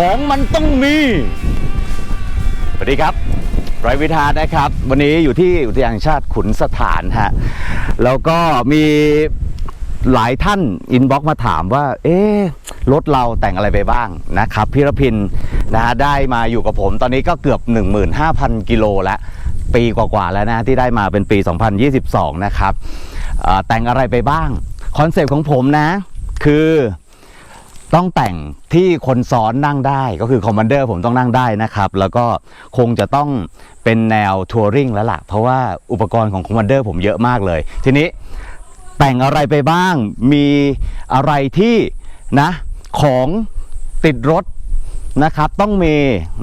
ของมันต้องมีสวัสดีครับไรวิทานะครับ วันนี้อยู่ที่อุทยานแห่งชาติขุนสถานฮะแล้วก็มีหลายท่านอินบ็อกมาถามว่า เอ๊ะรถเราแต่งอะไรไปบ้างนะครับพี่รพินนะฮะได้มาอยู่กับผมตอนนี้ก็เกือบ 15,000 กิโลแล้วปีกว่าๆแล้วนะที่ได้มาเป็นปี 2022 นะครับเอ่อแต่งอะไรไปบ้าง คอนเซปต์ของผมนะ คือ ต้องแต่งที่คนซ้อนนั่งได้ก็คือคอมมานเดอร์ผมต้องนั่งได้นะครับ แล้วก็คงจะต้องเป็นแนวทัวริงแล้วล่ะ เพราะว่าอุปกรณ์ของคอมมานเดอร์ผมเยอะมากเลย ทีนี้แต่งอะไรไปบ้าง มีอะไรที่นะของติดรถนะครับ ต้องมี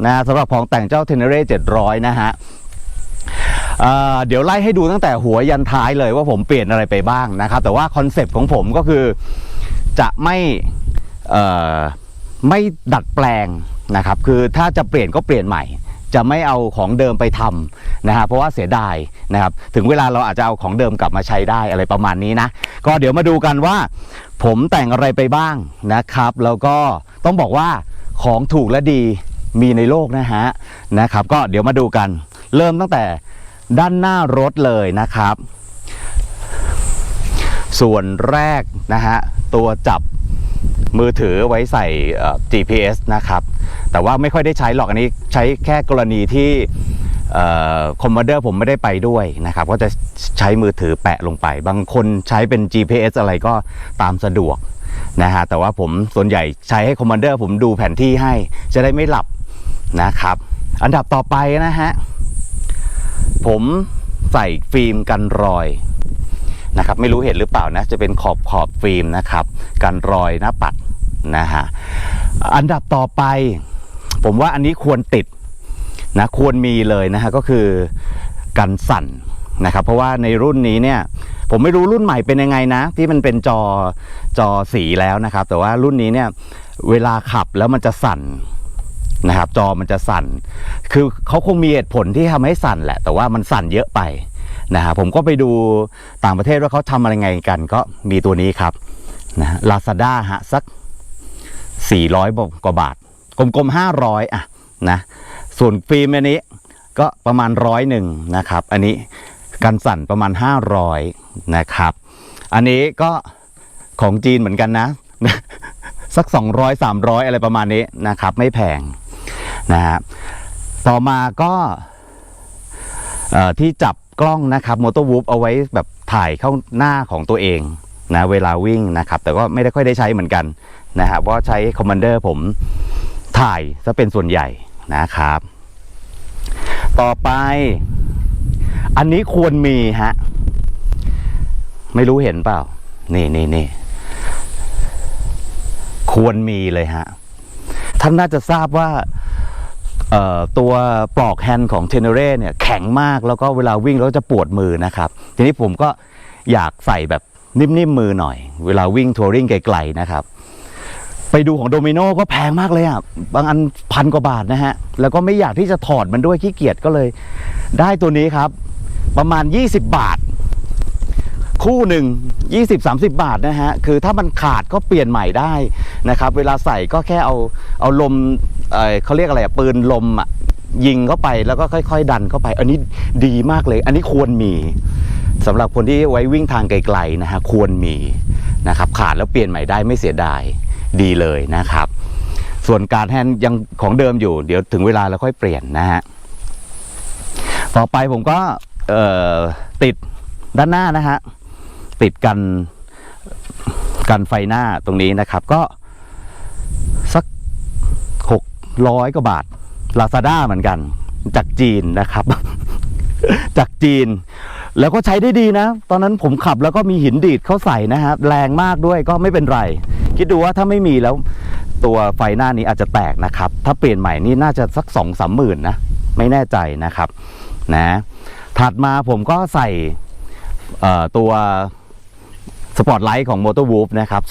นะสำหรับของแต่งเจ้าเทนเนอเร่700 นะฮะเเดี๋ยวไล่ให้ดูตั้งแต่หัวยันท้ายเลยว่าผมเปลี่ยนอะไรไปบ้างนะครับ แต่ว่าคอนเซปต์ของผมก็คือจะไม่ ไม่ดัดแปลงนะครับคือถ้าจะเปลี่ยนก็เปลี่ยนใหม่ จะไม่เอาของเดิมไปทำนะฮะเพราะว่าเสียดายนะครับถึงเวลาเราอาจจะเอาของเดิมกลับมาใช้ได้อะไรประมาณนี้นะก็เดี๋ยวมาดูกันว่า ผมแต่งอะไรไปบ้างนะครับ แล้วก็ต้องบอกว่าของถูกและดีมีในโลกนะฮะนะครับ ก็เดี๋ยวมาดูกัน เริ่มตั้งแต่ด้านหน้ารถเลยนะครับ ส่วนแรกนะฮะตัวจับ มือถือไว้ใส่ GPS นะครับ แต่ว่าไม่ค่อยได้ใช้หรอกอันนี้ใช้แค่กรณีที่คอมมานเดอร์ผมไม่ได้ไปด้วยนะครับ ก็จะใช้มือถือแปะลงไป บางคนใช้เป็น GPS อะไรก็ตามสะดวกนะฮะแต่ว่าผมส่วนใหญ่ใช้ให้คอมมานเดอร์ผมดูแผนที่ให้จะได้ไม่หลับนะครับ อันดับต่อไปนะฮะ ผมใส่ฟิล์มกันรอย นะครับ ไม่รู้เห็นหรือเปล่านะ จะเป็นขอบขอบฟิล์มนะครับ กันรอยหน้าปัดนะฮะ อันดับต่อไป ผมว่าอันนี้ควรติดนะควรมีเลยนะฮะก็คือกันสั่นนะครับ เพราะว่าในรุ่นนี้เนี่ยผมไม่รู้รุ่นใหม่เป็นยังไงนะ ที่มันเป็นจอจอสีแล้วนะครับ แต่ว่ารุ่นนี้เนี่ยเวลาขับแล้วมันจะสั่นนะครับ จอมันจะสั่น คือเขาคงมีเหตุผลที่ทำให้สั่นแหละ แต่ว่ามันสั่นเยอะไป นะฮะผมก็ไปดูต่างประเทศว่าเขาทำอะไรไงกันก็มีตัวนี้ครับนะลาซาด้าฮะสัก 400 กว่าบาท กลมๆ 500 อะนะส่วนฟิล์มอันนี้ก็ประมาณร้อยหนึ่งนะครับ อันนี้กันสั่นประมาณ 500 นะครับ อันนี้ก็ของจีนเหมือนกันนะ สัก 200 300 อะไรประมาณนี้นะครับ ไม่แพงนะฮะต่อมาก็ที่จับ กล้องนะครับมอเตอร์วูฟเอาไว้แบบถ่ายเข้าหน้าของตัวเองนะเวลาวิ่งนะครับ แต่ก็ไม่ได้ค่อยได้ใช้เหมือนกันนะครับเพราะใช้คอมมานเดอร์ผมถ่ายซะเป็นส่วนใหญ่นะครับ ต่อไป อันนี้ควรมีฮะ ไม่รู้เห็นเปล่า นี่นี่นี่ควรมีเลยฮะท่านน่าจะทราบว่า ตัวปลอกแฮนด์ของเทเนเร่เนี่ยแข็งมากแล้วก็เวลาวิ่งแล้วจะปวดมือนะครับ ทีนี้ผมก็อยากใส่แบบนิ่มๆมือหน่อย เวลาวิ่งทัวริงไกลๆนะครับ ไปดูของโดมิโนก็แพงมากเลยอะบางอันพันกว่าบาทนะฮะ แล้วก็ไม่อยากที่จะถอดมันด้วยขี้เกียจก็เลย ได้ตัวนี้ครับ ประมาณ 20 บาท คู่หนึ่ง20-30 บาทนะฮะ คือถ้ามันขาดก็เปลี่ยนใหม่ได้นะครับ เวลาใส่ก็แค่เอาเอาลมเอ่อเขาเรียกอะไรอะปืนลมอะยิงเข้าไปแล้วก็ค่อย ๆ ดันเข้าไป อันนี้ดีมากเลย อันนี้ควรมีสำหรับคนที่ไว้วิ่งทางไกลๆนะฮะควรมีนะครับขาดแล้วเปลี่ยนใหม่ได้ไม่เสียดายดีเลยนะครับ ส่วนการแฮนด์ยังของเดิมอยู่ เดี๋ยวถึงเวลาแล้วค่อยเปลี่ยนนะฮะต่อไปผมก็เอ่อติดด้านหน้านะฮะ ติดกันกันไฟหน้าตรงนี้นะครับ ก็สักหกร้อยกว่าบาทลาซาด้าเหมือนกัน จากจีนนะครับ จากจีน แล้วก็ใช้ได้ดีนะ ตอนนั้นผมขับแล้วก็มีหินดีดเข้าใส่นะครับ แรงมากด้วยก็ไม่เป็นไร คิดดูว่าถ้าไม่มีแล้วตัวไฟหน้านี้อาจจะแตกนะครับ ถ้าเปลี่ยนใหม่นี่น่าจะสักสองสามหมื่นนะ ไม่แน่ใจนะครับนะถัดมาผมก็ใส่ตัว สปอตไลท์ของ m o t o w o l f นะครับ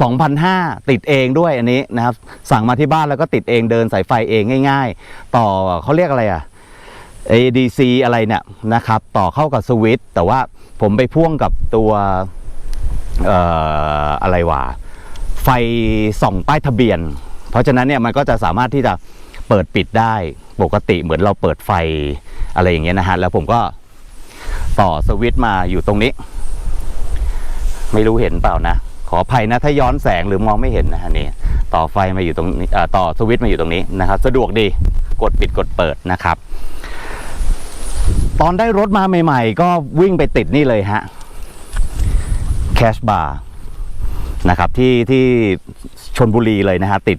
2,500ติดเองด้วยอันนี้นะครับ สั่งมาที่บ้านแล้วก็ติดเองเดินสายไฟเองง่าย ๆ ต่อเขาเรียกอะไรอะ ADC อะไรเนี่ยนะครับ ต่อเข้ากับสวิตช์แต่ว่าผมไปพ่วงกับตัวเอ่ออะไรวะไฟส่องป้ายทะเบียน เพราะฉะนั้นเนี่ยมันก็จะสามารถที่จะเปิดปิดได้ปกติเหมือนเราเปิดไฟอะไรอย่างเงี้ยนะฮะแล้วผมก็ต่อสวิตช์มาอยู่ตรงนี้ ไม่รู้เห็นเปล่านะ ขออภัยนะถ้าย้อนแสงหรือมองไม่เห็นนะฮะนี่ต่อไฟมาอยู่ตรงนี้ต่อสวิตช์มาอยู่ตรงนี้นะครับ สะดวกดีกดปิดกดเปิดนะครับ ตอนได้รถมาใหม่ๆ ก็วิ่งไปติดนี่เลยฮะแคชบาร์นะครับที่ที่ชนบุรีเลยนะฮะติด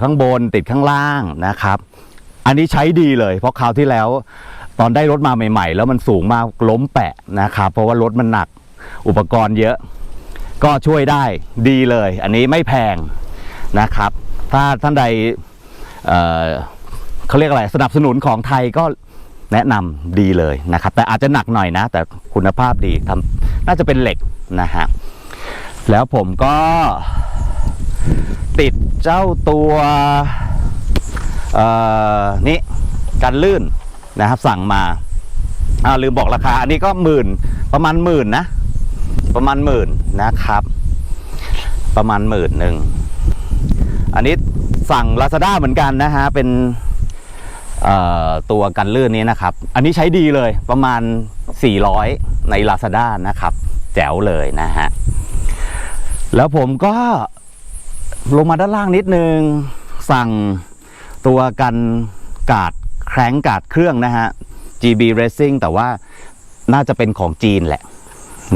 ข้างบนติดข้างล่างนะครับ อันนี้ใช้ดีเลยเพราะคราวที่แล้ว ตอนได้รถมาใหม่ ๆ แล้วมันสูงมากล้มแปะนะครับ เพราะว่ารถมันหนัก อุปกรณ์เยอะ ก็ช่วยได้ดีเลย อันนี้ไม่แพงนะครับ ถ้าท่านใดเเขาเรียกอะไรสนับสนุนของไทยก็แนะนำดีเลยนะครับ แต่อาจจะหนักหน่อยนะ แต่คุณภาพดีทำน่าจะเป็นเหล็กนะฮะแล้วผมก็ติดเจ้าตัวนี่กันลื่นนะครับสั่งมาอ่าลืมบอกราคา อันนี้ก็หมื่นประมาณหมื่นนะ ประมาณหมื่นนะครับ ประมาณหมื่นหนึ่งอันนี้สั่ง Lazada เหมือนกันนะฮะ เป็นตัวกันลื่นนี้นะครับ อันนี้ใช้ดีเลยประมาณ 400 ใน Lazada นะครับ แจ๋วเลยนะฮะ แล้วผมก็ลงมาด้านล่างนิดนึง สั่งตัวกันกาดแคร้งกาดเครื่องนะฮะ GB Racing แต่ว่าน่าจะเป็นของจีนแหละ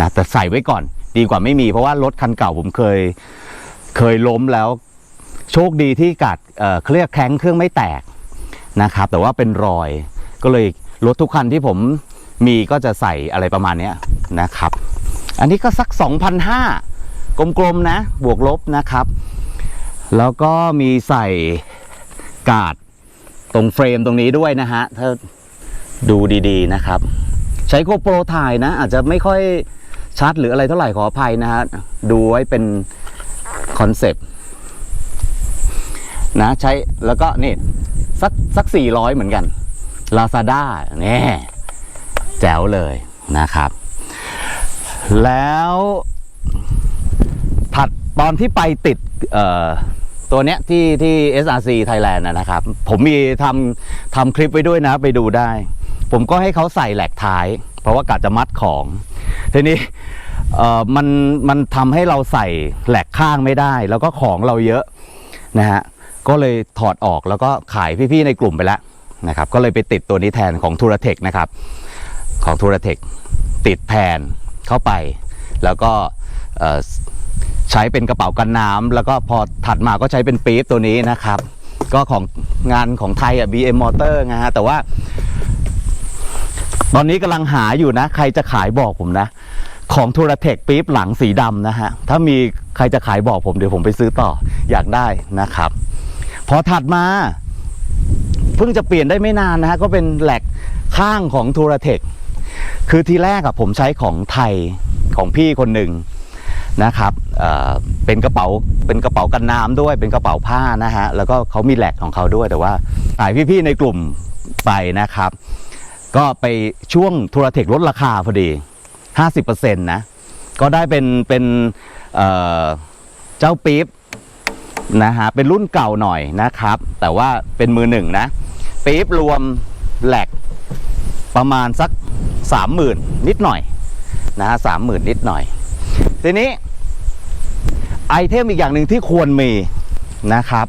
นะแต่ใส่ไว้ก่อนดีกว่าไม่มีเพราะว่ารถคันเก่าผมเคยเคยล้มแล้วโชคดีที่กัดเอ่อเครียกแข้งเครื่องไม่แตกนะครับ แต่ว่าเป็นรอย ก็เลยรถทุกคันที่ผมมีก็จะใส่อะไรประมาณนี้นะครับ อันนี้ก็สัก 2,500 กลมๆนะ บวกลบนะครับ แล้วก็มีใส่กาดตรงเฟรมตรงนี้ด้วยนะฮะ ถ้าดูดีๆนะครับ ใช้โกโปรถ่ายนะ อาจจะไม่ค่อย ชัดหรืออะไรเท่าไหร่ขออภัยนะฮะดูไว้เป็นคอนเซปต์นะใช้แล้วก็นี่สักสักสี่ร้อยเหมือนกัน Lazada นี่แจ๋วเลยนะครับ แล้วถัดตอนที่ไปติดเอ่อตัวเนี้ยที่ที่ SRC Thailand นะนะครับ ผมมีทำทำคลิปไว้ด้วยนะไปดูได้ ผมก็ให้เขาใส่แหลกท้าย เพราะว่ากะจะมัดของ ทีนี้ เอ่อมันมันทำให้เราใส่แหลกข้างไม่ได้ แล้วก็ของเราเยอะนะฮะก็เลยถอดออกแล้วก็ขายพี่ๆในกลุ่มไปแล้วนะครับก็เลยไปติดตัวนี้แทนของทูรเทคนะครับของทูรเทคติดแผ่นเข้าไป แล้วก็ใช้เป็นกระเป๋ากันน้ำแล้วก็พอถัดมาก็ใช้เป็นปี๊บตัวนี้นะครับ ก็ของงานของไทยอะ BM Motor นะฮะแต่ว่า ตอนนี้กำลังหาอยู่นะ ใครจะขายบอกผมนะ ของทูรเทคปี๊บหลังสีดำนะฮะ ถ้ามีใครจะขายบอกผมเดี๋ยวผมไปซื้อต่ออยากได้นะครับ พอถัดมาเพิ่งจะเปลี่ยนได้ไม่นานนะฮะ ก็เป็นแหลกข้างของทูรเทคคือทีแรกอะผมใช้ของไทยของพี่คนหนึ่งนะครับเเป็นกระเป๋าเป็นกระเป๋ากันน้ำด้วย เป็นกระเป๋าผ้านะฮะ แล้วก็เขามีแหลกของเขาด้วยแต่ว่าขายพี่ๆในกลุ่มไปนะครับ ก็ไปช่วงทูรเทคลดราคาพอดี 50%นะก็ได้เป็นเป็นเเจ้าปี๊บนะฮะเป็นรุ่นเก่าหน่อยนะครับ แต่ว่าเป็นมือหนึ่งนะปี๊บรวมแหลกประมาณสัก 30,000 นิดหน่อยนะฮะสามหมื่นนิดหน่อย ทีนี้ไอเทมอีกอย่างหนึ่งที่ควรมีนะครับ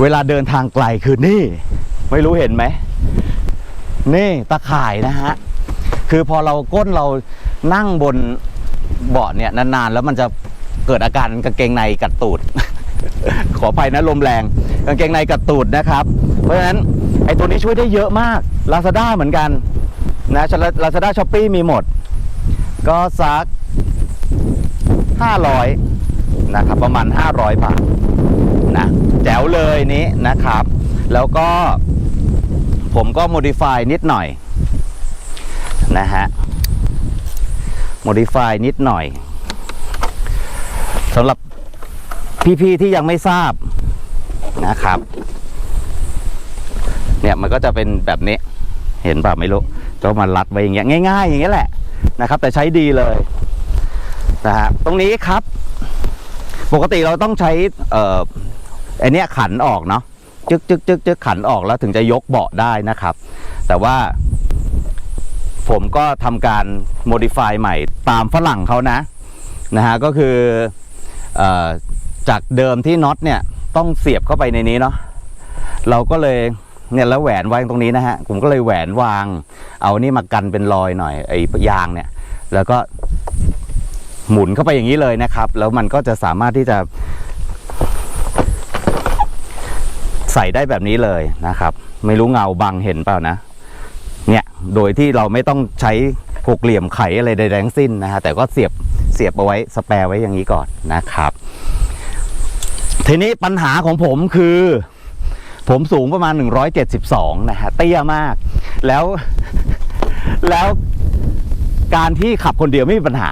เวลาเดินทางไกลคือนี่ ไม่รู้เห็นไหม นี่ตะข่ายนะฮะ คือพอเราก้นเรานั่งบนเบาะเนี่ยนานๆ แล้วมันจะเกิดอาการกางเกงในกัดตูด ขออภัยนะลมแรง กางเกงในกัดตูดนะครับ เพราะฉะนั้นไอ้ตัวนี้ช่วยได้เยอะมาก Lazada เหมือนกันนะลาซาด้าช้อปปี้มีหมด ก็สัก 500 นะครับ ประมาณ 500 บาทนะแจ๋วเลยนี้นะครับ แล้วก็ผมก็ modify นิดหน่อย นะฮะ modify นิดหน่อยสำหรับพี่ๆที่ยังไม่ทราบนะครับ เนี่ยมันก็จะเป็นแบบนี้ เห็นป่ะไม่รู้ก็มารัดไว้อย่างเงี้ยง่าย ๆ อย่างเงี้ยแหละนะครับ แต่ใช้ดีเลยนะฮะตรงนี้ครับ ปกติเราต้องใช้เอ่อไอเนี้ยขันออกเนาะจึกจึกจึกจึกขันออกแล้วถึงจะยกเบาะได้นะครับ แต่ว่า ผมก็ทำการ modify ใหม่ตามฝรั่งเขานะนะฮะก็คือออจากเดิมที่น็อตเนี่ยต้องเสียบเข้าไปในนี้เนาะเราก็เลยเนี่ยแล้วแหวนวางตรงนี้นะฮะผมก็เลยแหวนวาง เอานี่มากันเป็นรอยหน่อยไอ้ยางเนี่ย แล้วก็หมุนเข้าไปอย่างนี้เลยนะครับ แล้วมันก็จะสามารถที่จะ ใส่ได้แบบนี้เลยนะครับ ไม่รู้เงาบังเห็นเปล่านะ เนี่ยโดยที่เราไม่ต้องใช้หกเหลี่ยมไขอะไรใดๆทั้งสิ้นนะฮะแต่ก็เสียบเสียบเอาไว้สแปร์ไว้อย่างนี้ก่อนนะครับ ทีนี้ปัญหาของผมคือ ผมสูงประมาณ 172 นะฮะเตี้ยมาก แล้วแล้วการที่ขับคนเดียวไม่มีปัญหา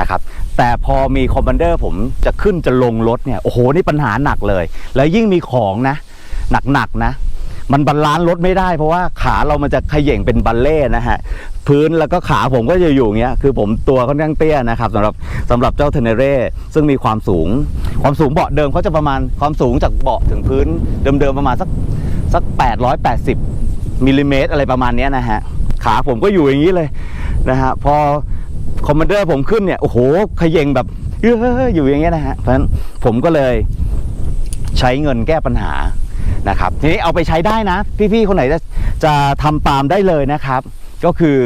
นะครับแต่พอมีคอมมานเดอร์ผมจะขึ้นจะลงรถเนี่ยโอ้โหนี่ปัญหาหนักเลย แล้วยิ่งมีของนะ หนักๆนะ มันบาลานซ์รถไม่ได้เพราะว่าขาเรามันจะขย่งเป็นบัลเล่นะฮะพื้นแล้วก็ขาผมก็จะอยู่อย่างเงี้ยคือผมตัวค่อนข้างเตี้ยนะครับสำหรับสำหรับเจ้าเทเนเร่ซึ่งมีความสูง ความสูงเบาะเดิมเขาจะประมาณความสูงจากเบาะถึงพื้นเดิมๆประมาณสักสัก 880มิลลิเมตรอะไรประมาณเนี้ยนะฮะขาผมก็อยู่อย่างนี้เลยนะฮะพอคอมมานเดอร์ผมขึ้นเนี่ยโอ้โหขย่งแบบเอออยู่อย่างเงี้ยนะฮะเพราะฉะนั้นผมก็เลยใช้เงินแก้ปัญหา นะครับทีนี้เอาไปใช้ได้นะ พี่ๆคนไหนจะจะทำตามได้เลยนะครับ ก็คือ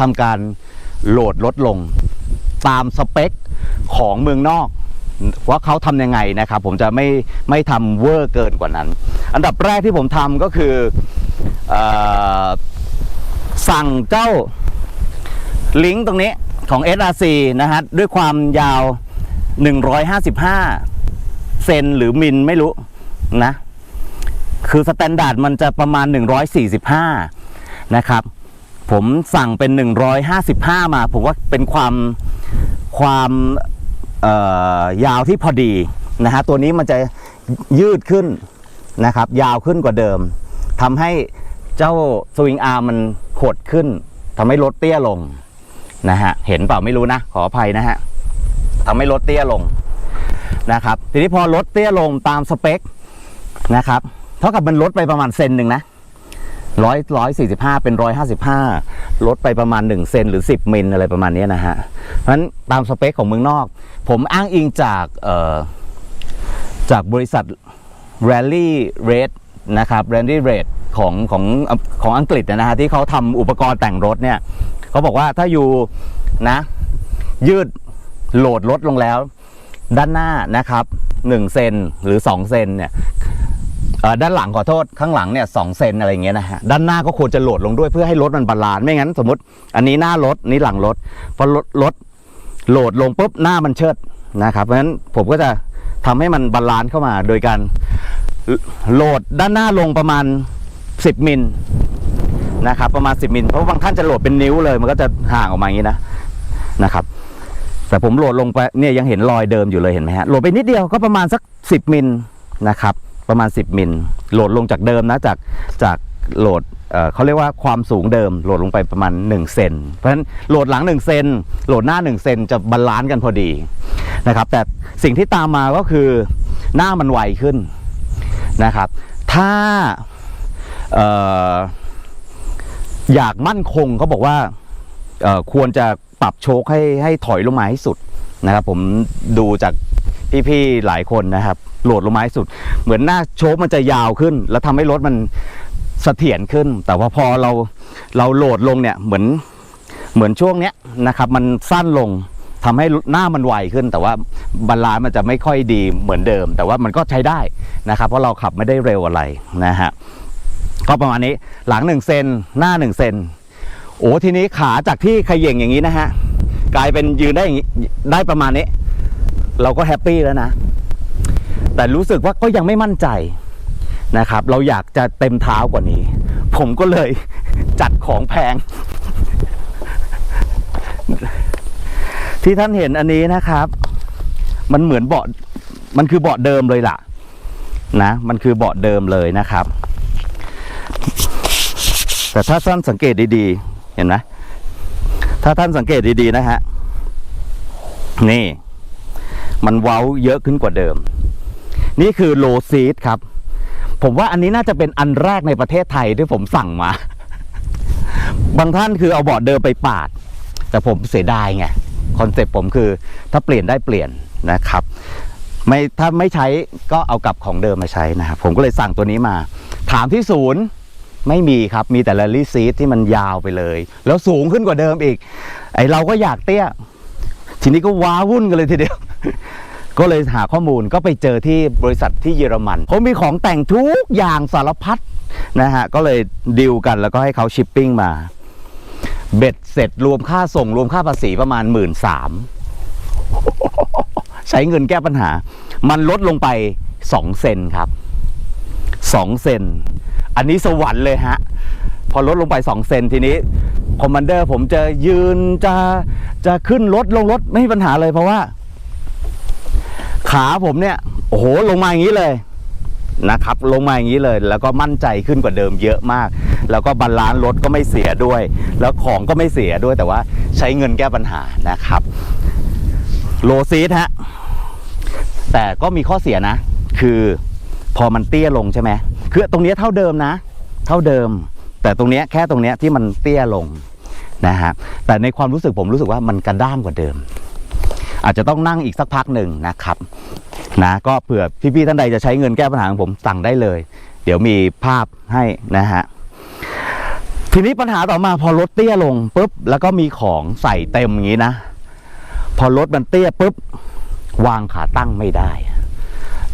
ทำการโหลดลดลงตามสเปคของเมืองนอกว่าเขาทำยังไงนะครับ ผมจะไม่ไม่ทำเวอร์เกินกว่านั้น อันดับแรกที่ผมทำก็คือเออสั่งเจ้าลิงก์ตรงนี้ของ SRC นะฮะด้วยความยาว 155 เซนหรือมิลไม่รู้นะ คือสแตนดาร์ดมันจะประมาณ 145 นะครับ ผมสั่งเป็น 155 มา ผมว่าเป็นความความยาวที่พอดีนะฮะตัวนี้มันจะยืดขึ้นนะครับ ยาวขึ้นกว่าเดิมทำให้เจ้าสวิงอาร์มมันหดขึ้นทำให้รถเตี้ยลงนะฮะเห็นเปล่าไม่รู้นะ ขออภัยนะฮะทำให้รถเตี้ยลงนะครับ ทีนี้พอรถเตี้ยลงตามสเปคนะครับ ท่ากับมันลดไปประมาณเซนหนึ่งนะร้อยร้อยสี่สิบห้าเป็นร้อยห้าสิบห้าลดไปประมาณหนึ่งเซนหรือสิบมิลอะไรประมาณนี้นะฮะ เพราะฉะนั้นตามสเปคของเมืองนอก ผมอ้างอิงจากเอ่อจากบริษัท Rally Red นะครับ Rally Red ของของของอังกฤษนะฮะที่เขาทำอุปกรณ์แต่งรถเนี่ยเขาบอกว่าถ้าอยู่นะ ยืดโหลดรถลงแล้ว ด้านหน้านะครับ1เซนหรือ 2 เซนเนี่ย ด้านหลังขอโทษข้างหลังเนี่ยสองเซนอะไรเงี้ยนะฮะด้านหน้าก็ควรจะโหลดลงด้วยเพื่อให้รถมันบาลานซ์ไม่งั้นสมมติ อันนี้หน้ารถนี่หลังรถพอรถรถโหลดลงปุ๊บหน้ามันเชิดนะครับเพราะฉะนั้นผมก็จะทำให้มันบาลานซ์เข้ามา โดยการโหลดด้านหน้าลงประมาณ 10มิลนะครับประมาณ 10มิลเพราะบางท่านจะโหลดเป็นนิ้วเลยมันก็จะห่างออกมาอย่างนี้นะนะครับแต่ผมโหลดลงไปเนี่ยยังเห็นรอยเดิมอยู่เลยเห็นไหมฮะโหลดไปนิดเดียวก็ประมาณสัก 10มิลนะครับ ประมาณ 10 มิลโหลดลงจากเดิมนะจากจากโหลดเเขาเรียกว่าความสูงเดิมโหลดลงไปประมาณ1เซนเพราะฉะนั้นโหลดหลัง1เซนโหลดหน้า1เซนจะบาลานซ์กันพอดีนะครับ แต่สิ่งที่ตามมาก็คือหน้ามันไวขึ้นนะครับ ถ้าอยากมั่นคงเขาบอกว่าควรจะปรับโชคให้ให้ถอยลงมาให้สุดนะครับผมดูจาก พี่ๆหลายคนนะครับโหลดลงมาให้สุด เหมือนหน้าโชคมันจะยาวขึ้น แล้วทำให้รถมันเสถียรขึ้น แต่ว่าพอเราเราโหลดลงเนี่ยเหมือนเหมือนช่วงเนี้ยนะครับ มันสั้นลงทำให้หน้ามันไวขึ้น แต่ว่าบาลานซ์มันจะไม่ค่อยดีเหมือนเดิม แต่ว่ามันก็ใช้ได้นะครับ เพราะเราขับไม่ได้เร็วอะไรนะฮะก็ประมาณนี้หลังหนึ่งเซนหน้าหนึ่งเซนโอ้ทีนี้ขาจากที่เขย่งอย่างนี้นะฮะกลายเป็นยืนได้อย่างนี้ได้ประมาณนี้ เราก็แฮปปี้แล้วนะ แต่รู้สึกว่าก็ยังไม่มั่นใจนะครับ เราอยากจะเต็มเท้ากว่านี้ ผมก็เลยจัดของแพง ที่ท่านเห็นอันนี้นะครับ มันเหมือนเบาะมันคือเบาะเดิมเลยล่ะ นะ มันคือเบาะเดิมเลยนะครับ แต่ถ้าท่านสังเกตดีๆ เห็นไหมถ้าท่านสังเกตดีๆนะฮะ นี่ มันเว้าเยอะขึ้นกว่าเดิม นี่คือโลซีดครับ ผมว่าอันนี้น่าจะเป็นอันแรกในประเทศไทยที่ผมสั่งมา บางท่านคือเอาบอร์ดเดิมไปปาด แต่ผมเสียดายไงคอนเซ็ปต์ผมคือถ้าเปลี่ยนได้เปลี่ยนนะครับไม่ถ้าไม่ใช้ก็เอากลับของเดิมมาใช้นะครับผมก็เลยสั่งตัวนี้มา ถามที่ศูนย์ไม่มีครับมีแต่ Rally Seat ที่มันยาวไปเลย แล้วสูงขึ้นกว่าเดิมอีก ไอเราก็อยากเตี้ย ทีนี้ก็ว้าวุ่นกันเลยทีเดียว ก็เลยหาข้อมูลก็ไปเจอที่บริษัทที่เยอรมันเขามีของแต่งทุกอย่างสารพัดนะฮะ ก็เลยดิวกันแล้วก็ให้เขาชิปปิ้งมา เบ็ดเสร็จรวมค่าส่งรวมค่าภาษีประมาณหมื่นสามใช้เงินแก้ปัญหา มันลดลงไป2เซนครับ2เซน อันนี้สวรรค์เลยฮะ พอลดลงไป2เซนทีนี้คอมมานเดอร์ผมจะยืนจะจะขึ้นรถลงรถไม่มีปัญหาเลยเพราะว่า ขาผมเนี่ยโอ้โหลงมาอย่างนี้เลยนะครับลงมาอย่างนี้เลย แล้วก็มั่นใจขึ้นกว่าเดิมเยอะมาก แล้วก็บาลานซ์รถก็ไม่เสียด้วย แล้วของก็ไม่เสียด้วยแต่ว่าใช้เงินแก้ปัญหานะครับ โลซีดฮะแต่ก็มีข้อเสียนะ คือพอมันเตี้ยลงใช่ไหมคือตรงนี้เท่าเดิมนะ เท่าเดิม แต่ตรงนี้แค่ตรงนี้ที่มันเตี้ยลงนะฮะแต่ในความรู้สึกผมรู้สึกว่ามันกระด้างกว่าเดิม อาจจะต้องนั่งอีกสักพักหนึ่งนะครับนะก็เผื่อพี่ๆท่านใดจะใช้เงินแก้ปัญหาของผมสั่งได้เลย เดี๋ยวมีภาพให้นะฮะทีนี้ปัญหาต่อมาพอรถเตี้ยลงปุ๊บแล้วก็มีของใส่เต็มอย่างนี้นะ พอรถมันเตี้ยปุ๊บวางขาตั้งไม่ได้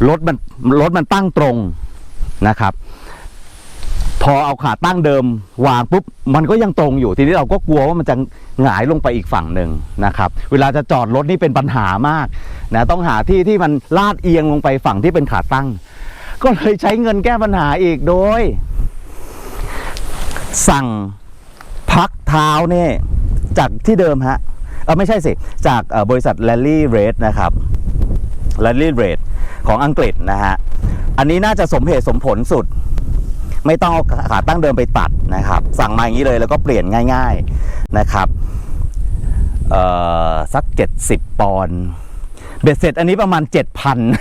รถมันรถมันตั้งตรงนะครับ พอเอาขาตั้งเดิมวางปุ๊บมันก็ยังตรงอยู่ทีนี้เราก็กลัวว่ามันจะหงายลงไปอีกฝั่งหนึ่งนะครับ เวลาจะจอดรถนี่เป็นปัญหามากนะต้องหาที่ที่มันลาดเอียงลงไปฝั่งที่เป็นขาตั้ง ก็เลยใช้เงินแก้ปัญหาอีกโดย สั่งพักเท้าเนี่ยจากที่เดิมฮะเออไม่ใช่สิ จากเอ่อบริษัท Rally Red นะครับ Rally Red ของอังกฤษนะฮะ อันนี้น่าจะสมเหตุสมผลสุด ไม่ต้องเอาขาตั้งเดิมไปตัดนะครับ สั่งมาอย่างนี้เลยแล้วก็เปลี่ยนง่าย ๆนะครับเอ่อสัก 70 ปอนด์เบ็ดเสร็จอันนี้ประมาณ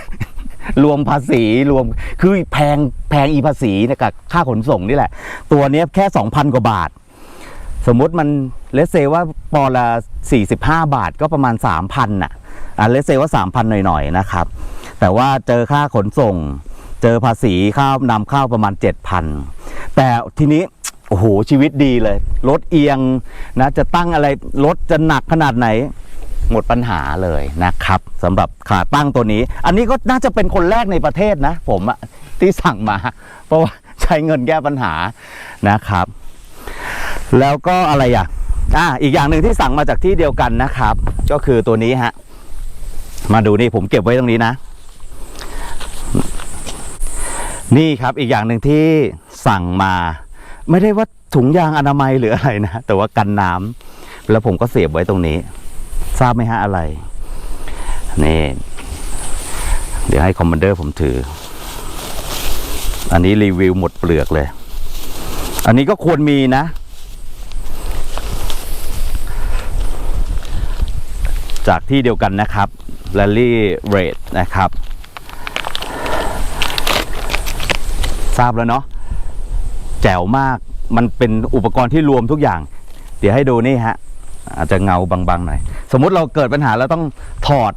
7,000 รวมภาษีรวมคือแพงแพงอีภาษีนยกับค่าขนส่งนี่แหละ ตัวนี้แค่ 2,000 กว่าบาท สมมติมันเลสเซว่าปอนด์ละ45 บาทก็ประมาณ 3,000น่ะอะเลสเซว่า 3,000 หน่อยๆนะครับ แต่ว่าเจอค่าขนส่ง เจอภาษีข้าวนำเข้าประมาณ 7,000 แต่ทีนี้โอ้โหชีวิตดีเลย รถเอียงนะจะตั้งอะไร รถจะหนักขนาดไหน หมดปัญหาเลยนะครับสำหรับขาตั้งตัวนี้ อันนี้ก็น่าจะเป็นคนแรกในประเทศนะ ผมอะที่สั่งมา เพราะว่าใช้เงินแก้ปัญหานะครับ แล้วก็อะไรอะอ่าอีกอย่างหนึ่งที่สั่งมาจากที่เดียวกันนะครับ ก็คือตัวนี้ฮะมาดูนี่ผมเก็บไว้ตรงนี้นะ นี่ครับอีกอย่างหนึ่งที่สั่งมา ไม่ได้ว่าถุงยางอนามัยหรืออะไรนะ แต่ว่ากันน้ำแล้วผมก็เสียบไว้ตรงนี้ ทราบไหมฮะอะไร นี่ เดี๋ยวให้คอมมานเดอร์ผมถือ อันนี้รีวิวหมดเปลือกเลย อันนี้ก็ควรมีนะ จากที่เดียวกันนะครับ Rally Red นะครับ ทราบแล้วเนาะแจ๋วมากมันเป็นอุปกรณ์ที่รวมทุกอย่าง เดี๋ยวให้ดูนี่ฮะ อาจจะเงาบางๆหน่อย สมมุติเราเกิดปัญหาแล้วต้องถอด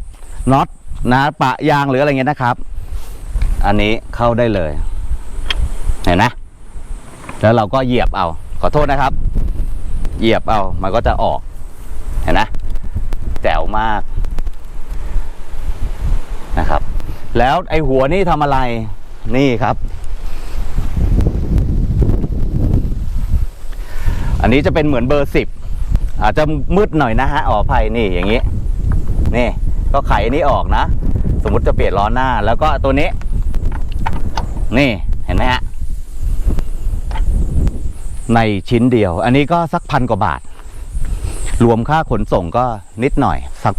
น็อตนะปะยางหรืออะไรเงี้ยนะครับ อันนี้เข้าได้เลย เห็นนะ แล้วเราก็เหยียบเอา ขอโทษนะครับ เหยียบเอามันก็จะออก เห็นนะแจ๋วมากนะครับ แล้วไอหัวนี่ทำอะไรนี่ครับ อันนี้จะเป็นเหมือนเบอร์สิบอาจจะมืดหน่อยนะฮะอ๋อภัยนี่อย่างนี้ นี่ ก็ไขอันนี้ออกนะ สมมติจะเปลี่ยนล้อหน้า แล้วก็ตัวนี้ นี่เห็นไหมฮะในชิ้นเดียว อันนี้ก็สักพันกว่าบาท รวมค่าขนส่งก็นิดหน่อย สัก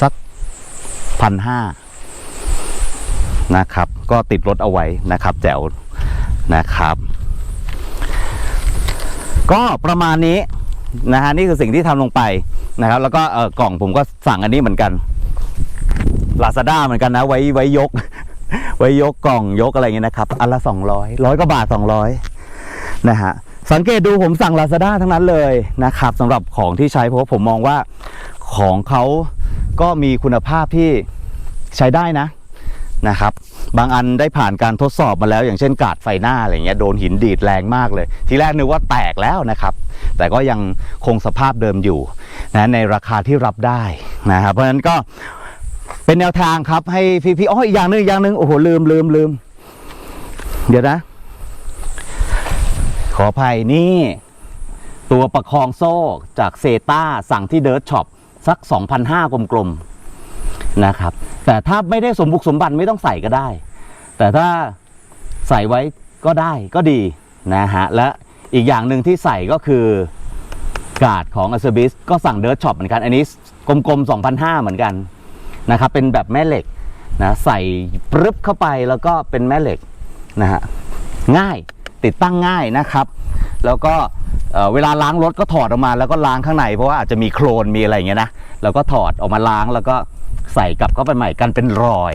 สักพันห้านะครับ ก็ติดรถเอาไว้นะครับ แจ๋วนะครับ ก็ประมาณนี้นะฮะนี่คือสิ่งที่ทำลงไปนะครับ แล้วก็เออกล่องผมก็สั่งอันนี้เหมือนกัน Lazada เหมือนกันนะ ไว้ไว้ยก ไว้ยกกล่องยกอะไรเงี้ยนะครับอันละ200ร้อยร้อยกว่าบาท200นะฮะสังเกตดูผมสั่ง Lazada ทั้งนั้นเลยนะครับสำหรับของที่ใช้เพราะว่าผมมองว่าของเขาก็มีคุณภาพที่ใช้ได้นะนะครับ บางอันได้ผ่านการทดสอบมาแล้วอย่างเช่นกาดไฟหน้าอะไรเงี้ยโดนหินดีดแรงมากเลย ทีแรกนึกว่าแตกแล้วนะครับ แต่ก็ยังคงสภาพเดิมอยู่นะในราคาที่รับได้นะครับเพราะฉะนั้นก็เป็นแนวทางครับให้พี่ๆอ๋ออีกอย่างหนึงอีกอย่างหนึงโอ้โหลืมลืมลืมเดี๋ยวนะ ขออภัยนี่ ตัวประคองโซ่จากเซต้าสั่งที่เดิร์ทช็อปสัก 2,500กลมๆ นะครับ แต่ถ้าไม่ได้สมบุกสมบันไม่ต้องใส่ก็ได้ แต่ถ้าใส่ไว้ก็ได้ก็ดีนะฮะและอีกอย่างหนึ่งที่ใส่ก็คือกาดของ a อ e r b i s ก็สั่งเดิร์ h ช็อปเหมือนกัน อันนี้กลมๆ2,500 เหมือนกันนะครับ เป็นแบบแม่เหล็กนะใส่ปรึบเข้าไปแล้วก็เป็นแม่เหล็กนะฮะง่ายติดตั้งง่ายนะครับ แล้วก็เอ่อเวลาล้างรถก็ถอดออกมาแล้วก็ล้างข้างในเพราะว่าอาจจะมีโครนมีอะไรอย่างเงี้ยนะแล้วก็ถอดออกมาล้างแล้วก็ ใส่กลับเข้าไปใหม่กันเป็นรอย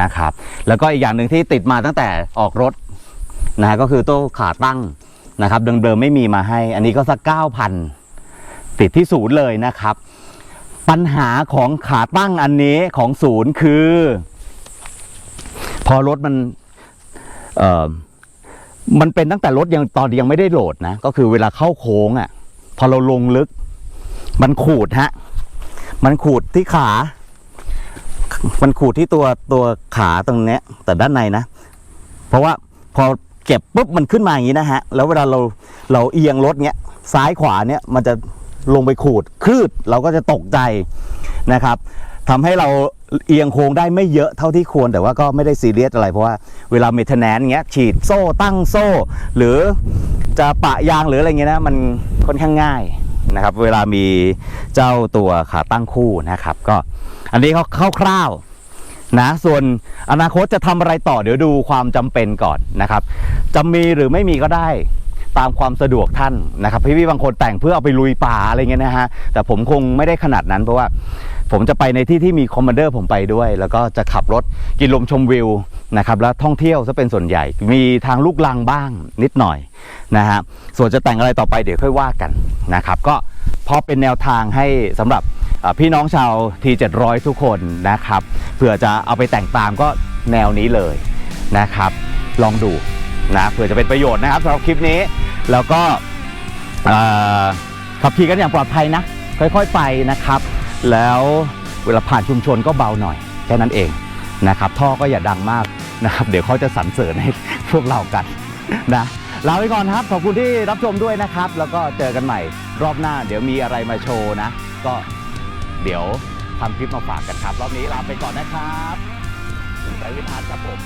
นะครับ แล้วก็อีกอย่างหนึ่งที่ติดมาตั้งแต่ออกรถนะก็คือโต๊ะขาตั้งนะครับเดิมๆไม่มีมาให้ อันนี้ก็สักเก้าพันติดที่ศูนย์เลยนะครับ ปัญหาของขาตั้งอันนี้ของศูนย์คือ พอรถมันเอ่อมันเป็นตั้งแต่รถยังตอนยังไม่ได้โหลดนะ ก็คือเวลาเข้าโค้งอะ่ะ พอเราลงลึก มันขูดฮะ มันขูดที่ขา มันขูดที่ตัวตัวขาตรงเนี้ย แต่ด้านในนะ เพราะว่าพอเก็บปุ๊บมันขึ้นมาอย่างนี้นะฮะ แล้วเวลาเราเราเอียงรถเนี้ยซ้ายขวาเนี้ยมันจะลงไปขูดคลืดเราก็จะตกใจนะครับทำให้เราเอียงโค้งได้ไม่เยอะเท่าที่ควรแต่ว่าก็ไม่ได้ซีเรียสอะไร เพราะว่าเวลาเมทแนนเงี้ยฉีดโซ่ตั้งโซ่ หรือจะปะยางหรืออะไรเงี้ยนะมันค่อนข้างง่าย นะครับ เวลามีเจ้าตัวขาตั้งคู่นะครับ ก็อันนี้เขาคร่าวๆนะส่วนอนาคตจะทำอะไรต่อเดี๋ยวดูความจำเป็นก่อนนะครับ จะมีหรือไม่มีก็ได้ ตามความสะดวกท่านนะครับพี่ๆบางคนแต่งเพื่อเอาไปลุยป่าอะไรเงี้ยนะฮะแต่ผมคงไม่ได้ขนาดนั้นเพราะว่าผมจะไปในที่ที่มีคอมมานเดอร์ผมไปด้วย แล้วก็จะขับรถกินลมชมวิวนะครับแล้วท่องเที่ยวซะเป็นส่วนใหญ่ มีทางลูกลังบ้างนิดหน่อยนะฮะส่วนจะแต่งอะไรต่อไปเดี๋ยวค่อยว่ากันนะครับก็พอเป็นแนวทางให้สำหรับพี่น้องชาว T700 ทุกคนนะครับเผื่อจะเอาไปแต่งตามก็แนวนี้เลยนะครับ ลองดู นะเผื่อจะเป็นประโยชน์นะครับสำหรับคลิปนี้ แล้วก็ขับขี่กันอย่างปลอดภัยนะ ค่อยๆไปนะครับ แล้วเวลาผ่านชุมชนก็เบาหน่อยแค่นั้นเองนะครับ ท่อก็อย่าดังมากนะครับ เดี๋ยวเขาจะสรรเสริญให้พวกเรากันนะลาไปก่อนครับ ขอบคุณที่รับชมด้วยนะครับ แล้วก็เจอกันใหม่รอบหน้า เดี๋ยวมีอะไรมาโชว์นะ ก็เดี๋ยวทำคลิปมาฝากกันครับ รอบนี้ลาไปก่อนนะครับสายวิทาร์ตครับผม